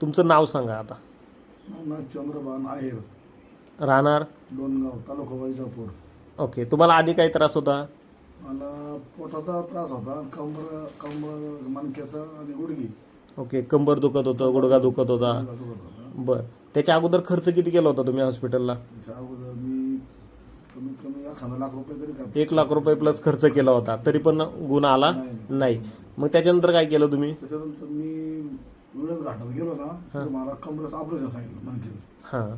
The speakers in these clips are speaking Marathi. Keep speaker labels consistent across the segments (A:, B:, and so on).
A: तुमचं नाव सांगा आता.
B: नवनाथ चंद्रभान आहेर.
A: राहणार?
B: डोनगाव तालुका वैजापूर.
A: ओके तुम्हाला आधी काही त्रास होता?
B: मला पोटाचा त्रास होता कंबर कंबर मणक्याचा आणि गुडघी.
A: ओके कंबर दुखत होतं गुडघा दुखत होता.
B: दुखत होता.
A: बर त्याच्या अगोदर खर्च किती केला होता तुम्ही हॉस्पिटलला
B: त्याच्या अगोदर मी कमीत कमी एखादा लाख रुपये तरी करतो
A: एक लाख रुपये प्लस खर्च केला होता तरी पण गुण आला.
B: नाही.
A: मग त्याच्यानंतर काय केलं तुम्ही?
B: त्याच्यानंतर मी विळद घाटात गेलो ना तर मला कमरेचं ऑपरेशन सांगितलं मणक्याचं.
A: हां.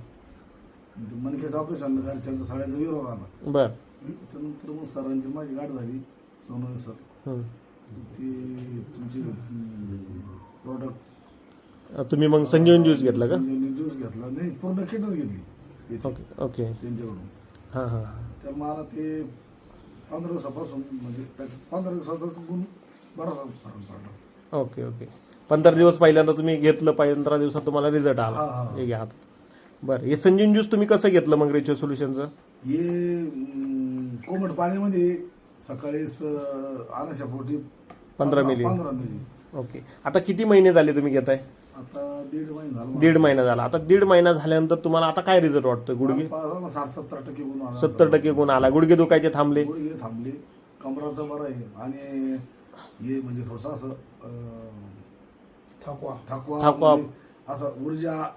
B: ते मणक्याचं ऑपरेशन घरच्यांचा सगळ्यांचा विरोध आला.
A: बर.
B: त्याच्यानंतर मग सरांची माझी गाठ झाली सोनवणे सर.
A: हं.
B: ते तुमचे प्रॉडक्ट
A: तुम्ही मग संजीवन ज्यूस घेतलं का?
B: ज्यूस घेतला. नाही पूर्ण किटच घेतली. याची.
A: Okay okay.
B: त्यांच्याकडून.
A: हां हां हां.
B: तर मला ते पंधरा दिवसापासून म्हणजे त्याच्यात पंधरा दिवसाचाच गुण बराचसा फरक पडला.
A: Okay okay. पंधरा दिवस पहिल्यांदा तुम्ही घेतलं पंधरा दिवसात तुम्हाला रिझल्ट आला.
B: हा.
A: हे. घ्या. बरं हे संजीवन ज्यूस तुम्ही कसं घेतलं मग रेचो सोल्युशनचं
B: हे अं, कोमट पाण्यामध्ये सकाळी आणाच्या पोटी
A: पंधरा मिली.
B: पंधरा मिली.
A: ओके. आता किती महिने झाले तुम्ही घेताय?
B: आता दीड महिना झाला.
A: दीड महिना झाला. आता दीड महिना झाल्यानंतर तुम्हाला आता काय रिझल्ट वाटतोय? गुडघे?
B: साठ सत्तर टक्के गुण आला.
A: सत्तर टक्के गुण आला. गुडघे दुखायचे थांबले?
B: गुडघे थांबले. कमराचं बरं आहे. आणि हे म्हणजे थोडस असं थकवा. थकवा. म्हणजे असं ऊर्जा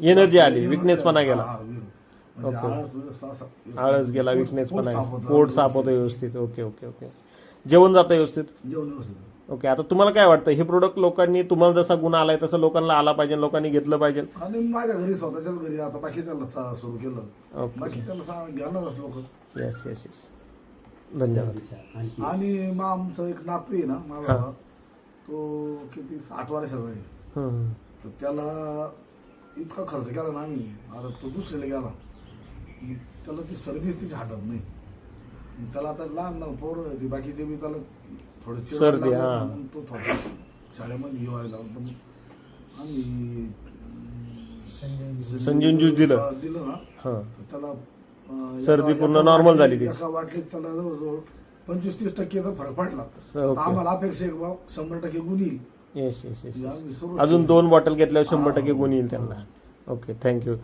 A: एनर्जी आली weakness पणा. गेला.
B: हा, म्हणजे आळस म्हणजे असं-
A: आळस गेला
B: पोट-
A: विकनेस
B: पोट
A: पण
B: साफ होतं.
A: पोट साफ होतं व्यवस्थित. ओके ओके ओके जेवण जातं व्यवस्थित?
B: जेवण व्यवस्थित
A: ओके आता तुम्हाला काय वाटतं? हे प्रोडक्ट लोकांनी तुम्हाला जसा गुण आलाय तसं लोकांना आला पाहिजे लोकांनी घेतलं पाहिजे.
B: आणि माझ्या घरी स्वतःच्याच घरी आता बाकीच्याला सुरू केलं.
A: ओके
B: बाकीच्याला घेणारच लोक.
A: येस येस येस धन्यवाद.
C: आणखी
B: आणि मग आमचं एक नातू आहे ना माझा तो किती आठ वर्षाचा आहे.
A: हं.
B: तर त्याला इतका खर्च केला ना आम्ही. आता तो दुसरीला गेला. मग त्याला ती सर्दीच तिची हटत नाही. मग त्याला आता लहान लहान पोरं ती बाकीचे बी त्याला थोडं चिडायला
A: सर्दी,
B: लागले.
A: हा.
B: मग तो थोडा शाळेमध्ये हे व्हायला तर मग आम्ही
A: संजीवन ज्यूस दिलं?
B: दिलं ना.
A: हां.
B: तर त्याला अं,
A: सर्दी
B: एका-
A: पूर्ण
B: एका
A: normal
B: वाटलीत-
A: झाली त्याची.
B: एका वाटलीत त्याला जवळजवळ पंचवीस तीस टक्केचा फरक पडला.
A: स-
B: आता
A: ओके
B: आम्हाला अपेक्षा आहे की बा शंभर टक्के गुण येईल.
A: येस येस येस अजून दोन बॉटल घेतल्यावर शंभर टक्के गुण येईल त्यांना. Okay thank you